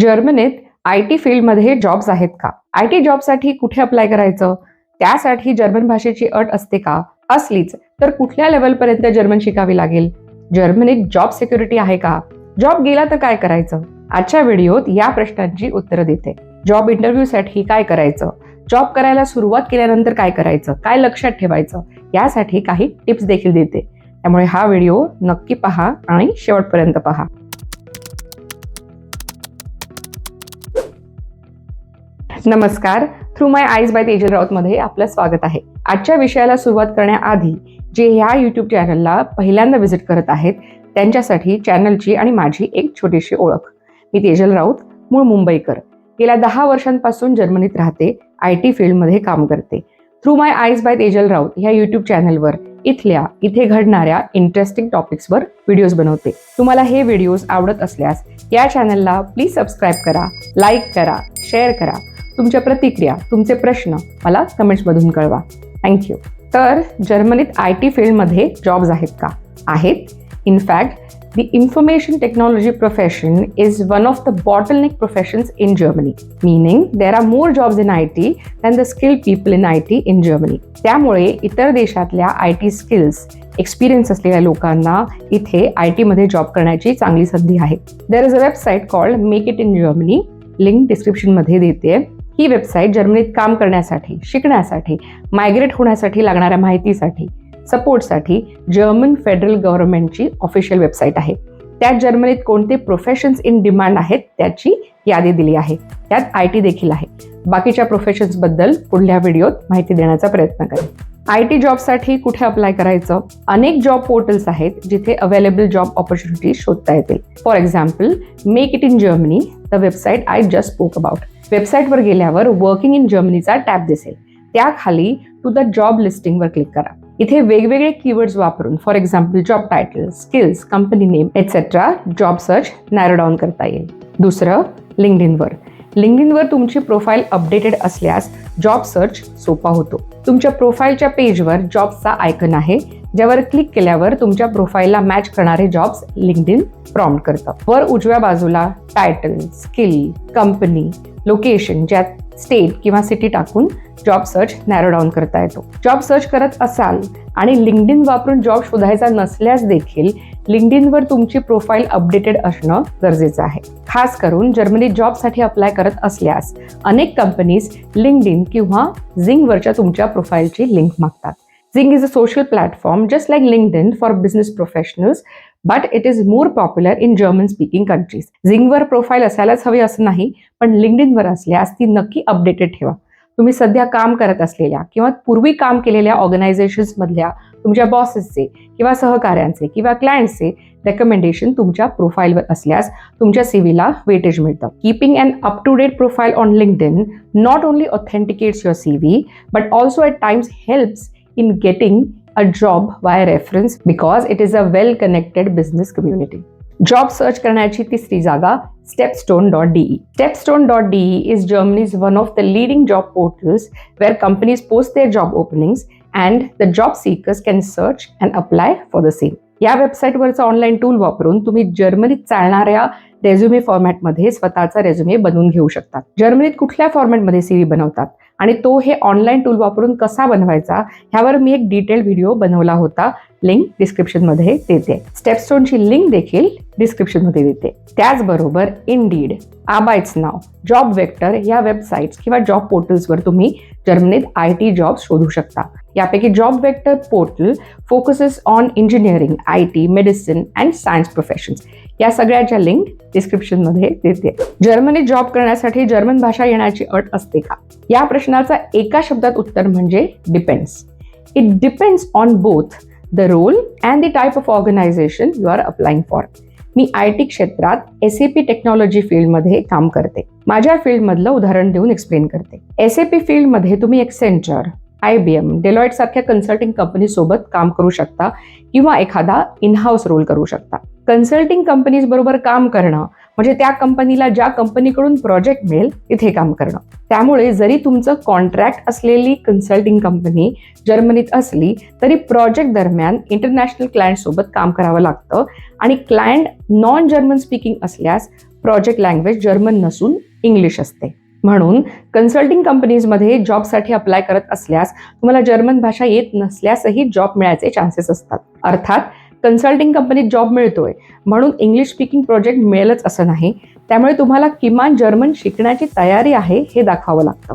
जर्मनीत I T फील्डमध्ये jobs आहेत का? आय टी जॉबसाठी कुठे अप्लाय करायचं? त्यासाठी जर्मन भाषेची अट असते का? असलीच तर कुठल्या लेवलपर्यंत जर्मन शिकावी लागेल? जर्मनीत जॉब सिक्युरिटी आहे का? जॉब गेला तर काय करायचं? आजच्या व्हिडिओत या प्रश्नांची उत्तरं देते. जॉब इंटरव्ह्यूसाठी काय करायचं? जॉब करायला सुरुवात केल्यानंतर काय करायचं? काय लक्षात ठेवायचं? यासाठी काही टिप्स देखील देते. त्यामुळे हा व्हिडिओ नक्की पहा आणि शेवटपर्यंत पहा. नमस्कार. Through my eyes by Tejal राऊतमध्ये आपलं स्वागत आहे. आजच्या विषयाला सुरुवात करण्याआधी जे ह्या यूट्यूब चॅनलला पहिल्यांदा व्हिजिट करत आहेत त्यांच्यासाठी चॅनलची आणि माझी एक छोटीशी ओळख. मी तेजल राऊत मूळ मुंबईकर. गेल्या दहा वर्षांपासून जर्मनीत राहते आय टी फील्डमध्ये काम करते. Through my eyes by Tejal Raut ह्या यूट्यूब चॅनलवर इथल्या इथे घडणाऱ्या इंटरेस्टिंग टॉपिक्सवर व्हिडिओज बनवते. तुम्हाला हे व्हिडिओज आवडत असल्यास या चॅनलला प्लीज सबस्क्राईब करा लाईक करा शेअर करा. तुमच्या प्रतिक्रिया तुमचे प्रश्न मला कमेंट्समधून कळवा. थँक्यू तर जर्मनीत आय टी फील्डमध्ये जॉब्स आहेत का? आहेत. In fact the information technology profession is one of the bottleneck professions in Germany meaning there are more jobs in I T than the skill people in I T in Germany त्यामुळे इतर देशातल्या I T skills experience असलेल्या लोकांना इथे I टीमध्ये job करण्याची चांगली संधी आहे. There is a website called make it in Germany link डिस्क्रिप्शनमध्ये देते. ही वेबसाईट जर्मनीत काम करण्यासाठी शिकण्यासाठी मायग्रेट होण्यासाठी लागणाऱ्या माहितीसाठी सपोर्टसाठी जर्मन फेडरल गव्हर्नमेंटची ऑफिशियल वेबसाईट आहे. त्यात जर्मनीत कोणते प्रोफेशन्स इन डिमांड आहेत त्याची यादी दिली आहे. त्यात आय टी देखील आहे. बाकीच्या प्रोफेशन्सबद्दल पुढल्या व्हिडिओत माहिती देण्याचा प्रयत्न करेन. आय टी जॉबसाठी कुठे अप्लाय करायचं? अनेक जॉब पोर्टल्स आहेत जिथे अवेलेबल जॉब ऑपॉर्च्युनिटी शोधता येतील. For example make it in Germany the website I just spoke about वेबसाईटवर गेल्यावर वर्किंग इन जर्मनीचा टॅब दिसेल. त्याखाली टू द जॉब लिस्टिंगवर क्लिक करा. इथे वेगवेगळे कीवर्ड्स वापरून for example job title skills company name etcetera job search narrow down करता येईल. दुसरं लिंगडिनवर लिंगडिनवर तुमची प्रोफाईल अपडेटेड असल्यास जॉब सर्च सोपा होतो. तुमच्या प्रोफाईलच्या पेजवर जॉबचा आयकन आहे ज्यावर क्लिक केल्यावर तुमच्या प्रोफाईलला मॅच करणारे जॉब्स लिंकडिन प्रॉम्प्ट करतं. वर उजव्या बाजूला टायटल स्किल कंपनी लोकेशन ज्यात स्टेट किंवा सिटी टाकून जॉब सर्च नॅरो डाऊन करता येतो. जॉब सर्च करत असाल आणि लिंकडिन वापरून जॉब शोधायचा नसल्यास देखील लिंकडिनवर तुमची प्रोफाईल अपडेटेड असणं गरजेचं आहे. खास करून जर्मनी जॉबसाठी अप्लाय करत असल्यास अनेक कंपनीज लिंकडिन किंवा झिंगवरच्या तुमच्या प्रोफाईलची लिंक मागतात. Xing is a social platform just like LinkedIn for business professionals but it is more popular in German speaking countries झिंगवर profile असायलाच हवी असं नाही पण लिंक्डइनवर असल्यास ती नक्की अपडेटेड ठेवा. तुम्ही सध्या काम करत असलेल्या किंवा पूर्वी काम केलेल्या ऑर्गनायझेशन्समधल्या तुमच्या बॉसेसचे किंवा सहकाऱ्यांचे किंवा क्लायंटचे रेकमेंडेशन तुमच्या प्रोफाईलवर असल्यास तुमच्या सीव्हीला वेटेज मिळतं. Keeping and up to date profile on LinkedIn not only authenticates your C V but also at times helps in getting a job via reference because it is a well connected business community. Job search करण्याची तिसरी जागा StepStone dot DE StepStone dot DE is Germany's one of the leading job portals where companies post their job openings and the job seekers can search and apply for the same या वेबसाईटवरचं online tool वापरून तुम्ही जर्मनीत चालणाऱ्या resume फॉर्मॅटमध्ये स्वतःचा resume बनवून घेऊ शकतात. जर्मनीत कुठल्या फॉर्मॅटमध्ये सीव्ही बनवतात? आणि तो हे ऑनलाईन टूल वापरून कसा बनवायचा ह्यावर मी एक डिटेल व्हिडिओ बनवला होता. लिंक डिस्क्रिप्शनमध्ये देते. स्टेपस्टोनची लिंक देखील डिस्क्रिप्शनमध्ये देते. त्याचबरोबर इनडीड आबायच नाव जॉब वेक्टर या वेबसाईट्स किंवा जॉब पोर्टल्सवर तुम्ही जर्मनीत आय टी जॉब शोधू शकता. यापैकी Jobvector portal focuses on engineering I T medicine and science professions या सगळ्याच्या लिंक डिस्क्रिप्शनमध्ये देते. जर्मनीत जॉब करण्यासाठी जर्मन भाषा येण्याची अट असते का? या प्रश्नाचा एका शब्दात उत्तर म्हणजे depends it depends on both the role and the type of organisation you are applying for me I T क्षेत्रात एस ए पी टेक्नॉलॉजी फील्डमध्ये काम करते. माझ्या फील्डमधलं उदाहरण देऊन एक्सप्लेन करते. एस ए पी फील्डमध्ये तुम्ही Accenture I B M Deloitte सारख्या कन्सल्टिंग कंपनीसोबत काम करू शकता किंवा एखादा इनहाऊस रोल करू शकता. कन्सल्टिंग कंपनीज बरोबर काम करणं म्हणजे त्या कंपनीला ज्या कंपनीकडून प्रोजेक्ट मिळेल तिथे काम करणं. त्यामुळे जरी तुमचं कॉन्ट्रॅक्ट असलेली कन्सल्टिंग कंपनी जर्मनीत असली तरी प्रोजेक्ट दरम्यान इंटरनॅशनल क्लायंटसोबत काम करावं लागतं. आणि क्लायंट नॉन जर्मन स्पीकिंग असल्यास प्रोजेक्ट लँग्वेज जर्मन नसून इंग्लिश असते. म्हणून कन्सल्टिंग कंपनीजमध्ये जॉबसाठी अप्लाय करत असल्यास तुम्हाला जर्मन भाषा येत नसल्यासही जॉब मिळायचे चान्सेस असतात. अर्थात कन्सल्टिंग कंपनीत जॉब मिळतोय. म्हणून इंग्लिश स्पीकिंग प्रोजेक्ट मिळेलच असं नाही. त्यामुळे तुम्हाला किमान जर्मन शिकण्याची तयारी आहे हे दाखवावं लागतं.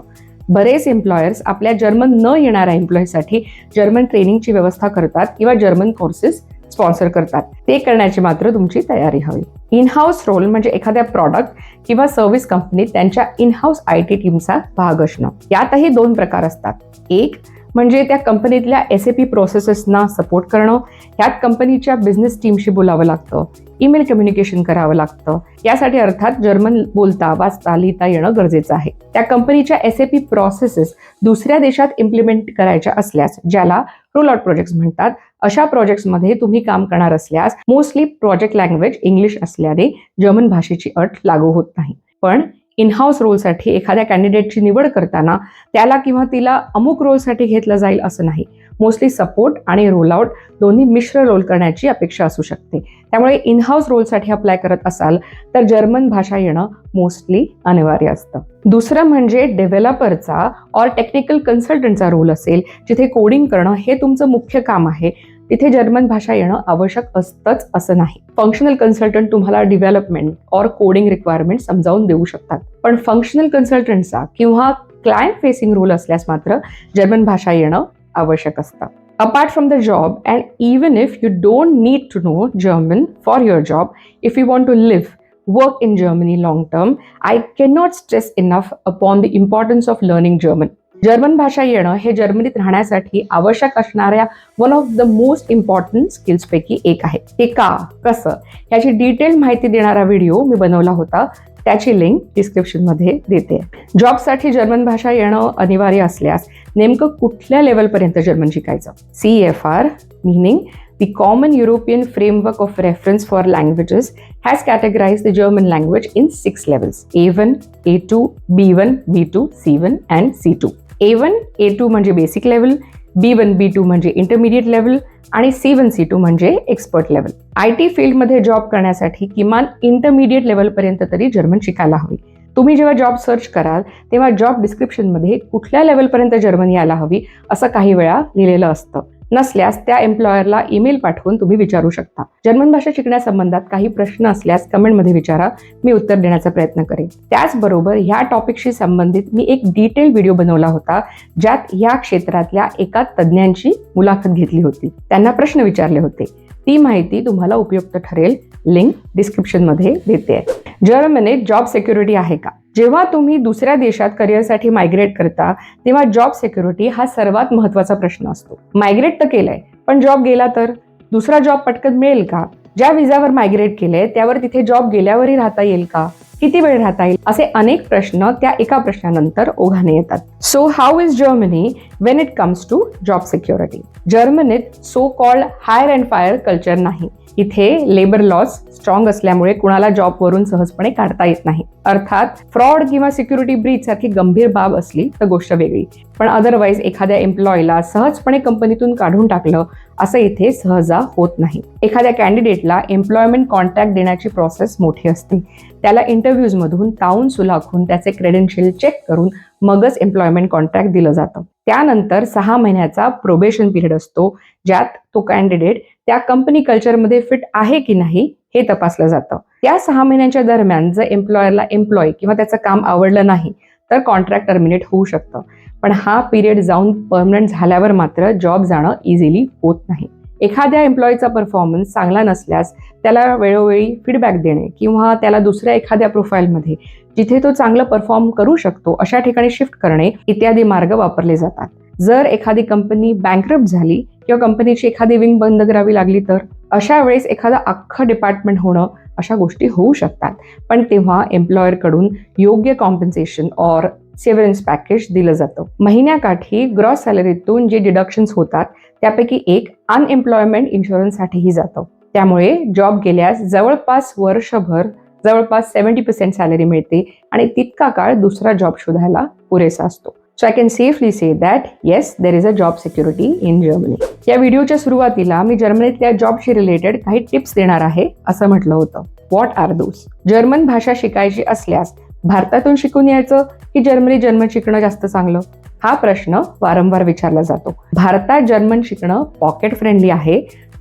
बरेच एम्प्लॉयर्स आपल्या जर्मन न येणाऱ्या एम्प्लॉयसाठी जर्मन ट्रेनिंगची व्यवस्था करतात किंवा जर्मन कोर्सेस स्पॉन्सर करतात. ते करण्याची मात्र तुमची तयारी हवी. इन हाऊस रोल म्हणजे एखाद्या प्रॉडक्ट किंवा सर्व्हिस कंपनीत त्यांच्या इन हाऊस आय टी टीमचा भाग असणं. यातही दोन प्रकार असतात. एक म्हणजे त्या कंपनीतल्या एस ए पी प्रोसेसेसना सपोर्ट करणं ह्यात कंपनीच्या बिझनेस टीमशी बोलावं लागतं ईमेल कम्युनिकेशन करावं लागतं. यासाठी अर्थात जर्मन बोलता वाचता लिहिता येणं गरजेचं आहे. त्या कंपनीच्या एस ए पी प्रोसेसेस दुसऱ्या देशात इम्प्लिमेंट करायच्या असल्यास ज्याला रोल आउट प्रोजेक्ट्स म्हणतात अशा प्रोजेक्ट्समध्ये तुम्ही काम करणार असल्यास मोस्टली प्रोजेक्ट लँग्वेज इंग्लिश असल्याने जर्मन भाषेची अट लागू होत नाही. पण इनहाऊस रोलसाठी एखाद्या कॅन्डिडेटची निवड करताना त्याला किंवा तिला अमुक रोलसाठी घेतलं जाईल असं नाही. मोस्टली सपोर्ट आणि रोल आउट दोन्ही मिश्र रोल करण्याची अपेक्षा असू शकते. त्यामुळे इनहाऊस रोलसाठी अप्लाय करत असाल तर जर्मन भाषा येणं मोस्टली अनिवार्य असतं. दुसरं म्हणजे डेव्हलपरचा ऑर टेक्निकल कन्सल्टंटचा रोल असेल जिथे कोडिंग करणं हे तुमचं मुख्य काम आहे. तिथे जर्मन भाषा येणं आवश्यक असतंच असं नाही. फंक्शनल कन्सल्टंट तुम्हाला डेव्हलपमेंट ऑर कोडिंग रिक्वायरमेंट समजावून देऊ शकतात. पण फंक्शनल कन्सल्टंटचा किंवा क्लायंट फेसिंग रोल असल्यास मात्र जर्मन भाषा येणं आवश्यक असतं. Apart from the job and even if you don't need to know German for your job if you want to live work in Germany long term I can not stress enough upon the importance of learning German German भाषा येणं हे जर्मनीत राहण्यासाठी आवश्यक असणाऱ्या one of the most important स्किल्सपैकी एक आहे. ते का? कसं? याची डिटेल माहिती देणारा व्हिडिओ मी बनवला होता. त्याची लिंक डिस्क्रिप्शनमध्ये देते. जॉबसाठी जर्मन भाषा येणं अनिवार्य असल्यास नेमकं कुठल्या लेवलपर्यंत जर्मन शिकायचं? C F R meaning The Common European Framework of Reference for Languages has categorized the German language in six levels A1, A2, B1, B2, C1, and C2. A1, A2 म्हणजे basic level B one B two म्हणजे intermediate level आणि C one C two म्हणजे expert level I T फील्डमध्ये job करण्यासाठी किमान intermediate लेवलपर्यंत तरी German शिकायला हवी. तुम्ही जेव्हा जॉब सर्च कराल तेव्हा जॉब डिस्क्रिप्शनमध्ये कुठल्या लेवलपर्यंत जर्मन यायला हवी असं काही वेळा लिहिलेलं असतं. नसल्यास त्या एम्प्लॉयरला ईमेल पाठवून तुम्ही विचारू शकता. जर्मन भाषा शिकण्यासंबंधात काही प्रश्न असल्यास कमेंटमध्ये विचारा. मी उत्तर देण्याचा प्रयत्न करेन. त्याचबरोबर ह्या टॉपिकशी संबंधित मी एक डिटेल व्हिडिओ बनवला होता ज्यात ह्या क्षेत्रातल्या एका तज्ज्ञांची मुलाखत घेतली होती. त्यांना प्रश्न विचारले होते. ती माहिती तुम्हाला उपयुक्त ठरेल. लिंक डिस्क्रिप्शनमध्ये देते. जर्मनीत जॉब सिक्युरिटी आहे का? जेव्हा तुम्ही दुसऱ्या देशात करिअरसाठी मायग्रेट करता तेव्हा जॉब सिक्युरिटी हा सर्वात महत्त्वाचा प्रश्न असतो. मायग्रेट तर केलंय पण जॉब गेला तर? दुसरा जॉब पटकन मिळेल का? ज्या विजावर मायग्रेट केलंय त्यावर तिथे जॉब गेल्यावरही राहता येईल का? किती वेळ राहता येईल? असे अनेक प्रश्न त्या एका प्रश्नानंतर ओघाने येतात. So how is Germany when it comes to job security जर्मनीत so called hire and fire culture नाही. इथे लेबर लॉस स्ट्रॉंग असल्यामुळे कुणाला जॉबवरून सहजपणे काढता येत नाही. अर्थात फ्रॉड किंवा सिक्युरिटी ब्रीच सारखी गंभीर बाब असली तर गोष्ट वेगळी. पण अदरवाईज एखाद्या एम्प्लॉयला सहजपणे कंपनीतून काढून टाकलं असं इथे सहजा होत नाही. एखाद्या कॅन्डिडेटला एम्प्लॉयमेंट कॉन्ट्रॅक्ट देण्याची प्रोसेस मोठी असते. त्याला इंटरव्ह्यूजमधून ताऊन सुलाखून त्याचे क्रेडेन्शियल चेक करून मगच एम्प्लॉयमेंट कॉन्ट्रॅक्ट दिलं जातं. त्यानंतर सहा महिन्याचा प्रोबेशन पिरियड असतो ज्यात तो कॅन्डिडेट त्या कंपनी कल्चरमध्ये फिट आहे की नाही हे तपासलं जातं. त्या सहा महिन्यांच्या दरम्यान जर एम्प्लॉयरला एम्प्लॉय किंवा त्याचं काम आवडलं नाही तर कॉन्ट्रॅक्ट टर्मिनेट होऊ शकतं. पण हा पिरियड जाऊन परमनंट झाल्यावर मात्र जॉब जाणं इझिली होत नाही. एखाद्या एम्प्लॉईचा परफॉर्मन्स चांगला नसल्यास त्याला वेळोवेळी फीडबॅक देणे किंवा त्याला दुसऱ्या एखाद्या प्रोफाईलमध्ये जिथे तो चांगलं परफॉर्म करू शकतो अशा ठिकाणी शिफ्ट करणे इत्यादी मार्ग वापरले जातात. जर एखादी कंपनी बँकरप्ट झाली किंवा कंपनीची एखादी विंग बंद करावी लागली तर अशा वेळेस एखादं अख्खं डिपार्टमेंट होणं अशा गोष्टी होऊ शकतात. पण तेव्हा एम्प्लॉयरकडून योग्य कॉम्पन्सेशन ऑर सेव्हरन्स पॅकेज दिलं जातं. महिन्याकाठी ग्रॉस सॅलरीतून जे डिडक्शन्स होतात त्यापैकी एक अनएम्प्लॉयमेंट इन्शुरन्ससाठीही जातं. त्यामुळे जॉब गेल्यास जवळपास वर्षभर जवळपास सेव्हन्टी पर्सेंट सॅलरी मिळते आणि तितका काळ दुसरा जॉब शोधायला पुरेसा असतो. So I can safely say that yes there is a job security in Germany या व्हिडिओच्या सुरुवातीला मी जर्मनीतल्या जॉबशी रिलेटेड काही टिप्स देणार आहे असं म्हटलं होतं. व्हॉट आर दोस जर्मन भाषा शिकायची असल्यास भारतातून शिकून यायचं की जर्मनी जर्मन शिकणं जास्त चांगलं? हा प्रश्न वारंवार विचारला जातो. भारतात जर्मन शिकणं पॉकेट फ्रेंडली आहे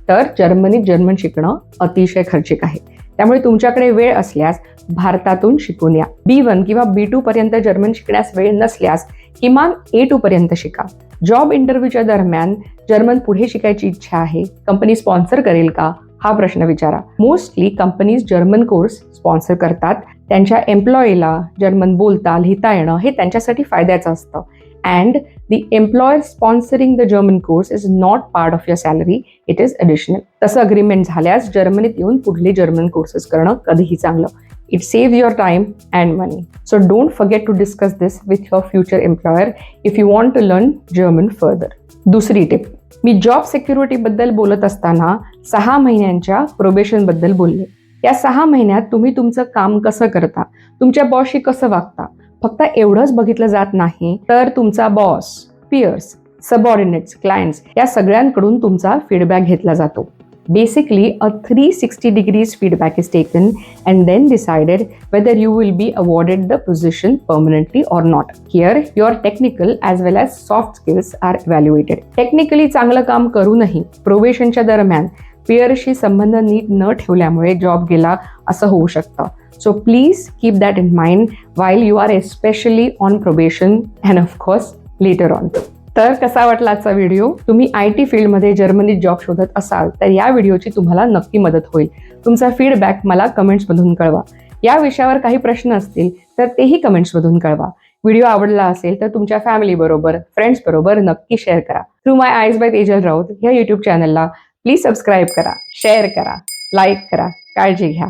तर जर्मनीत जर्मन शिकणं अतिशय खर्चिक आहे. त्यामुळे तुमच्याकडे वेळ असल्यास भारतातून शिकून या. बी वन किंवा बी टू पर्यंत जर्मन शिकण्यास वेळ नसल्यास किमान ए टू पर्यंत शिका. जॉब इंटरव्ह्यूच्या दरम्यान जर्मन पुढे शिकायची इच्छा आहे कंपनी स्पॉन्सर करेल का? हा प्रश्न विचारा. Mostly companies German course sponsor करतात. त्यांच्या एम्प्लॉईला जर्मन बोलता लिहिता येणं हे त्यांच्यासाठी फायद्याचं असतं. And the employer sponsoring the German course is not part of your salary it is additional तसं अग्रीमेंट झाल्यास जर्मनीत येऊन पुढले जर्मन कोर्सेस करणं कधीही चांगलं. It save your time and money so don't forget to discuss this with your future employer if you want to learn German further दुसरी tip मी जॉब सिक्युरिटीबद्दल बोलत असताना सहा महिन्यांच्या प्रोबेशनबद्दल बोलले. या सहा महिन्यात तुम्ही तुमचं काम कसं करता? तुमच्या बॉसशी कसं वागता? फक्त एवढंच बघितलं जात नाही तर तुमचा बॉस पियर्स सबऑर्डिनेट्स क्लायंट्स या सगळ्यांकडून तुमचा फीडबॅक घेतला जातो. basically uh three sixty degrees feedback is taken and then decided whether you will be awarded the position permanently or not here your technical as well as soft skills are evaluated technically चांगलं काम करूनही प्रोबेशनच्या दरम्यान पेअरशी संबंध नीट न ठेवल्यामुळे job गेला असं होऊ शकतं so please keep that in mind while you are especially on probation and of course later on तर कसा वाटला आजचा व्हिडिओ तुम्ही आय टी फील्डमध्ये जर्मनीत जॉब शोधत असाल तर या व्हिडिओची तुम्हाला नक्की मदत होईल. तुमचा फीडबॅक मला कमेंट्समधून कळवा. या विषयावर काही प्रश्न असतील तर तेही कमेंट्समधून कळवा. व्हिडिओ आवडला असेल तर तुमच्या फॅमिली बरोबर फ्रेंड्स बरोबर नक्की शेअर करा. थ्रू माय आयज बाय तेजल राऊत ह्या युट्यूब चॅनलला प्लीज सबस्क्राईब करा शेअर करा लाईक करा काळजी घ्या.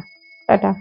टाटा.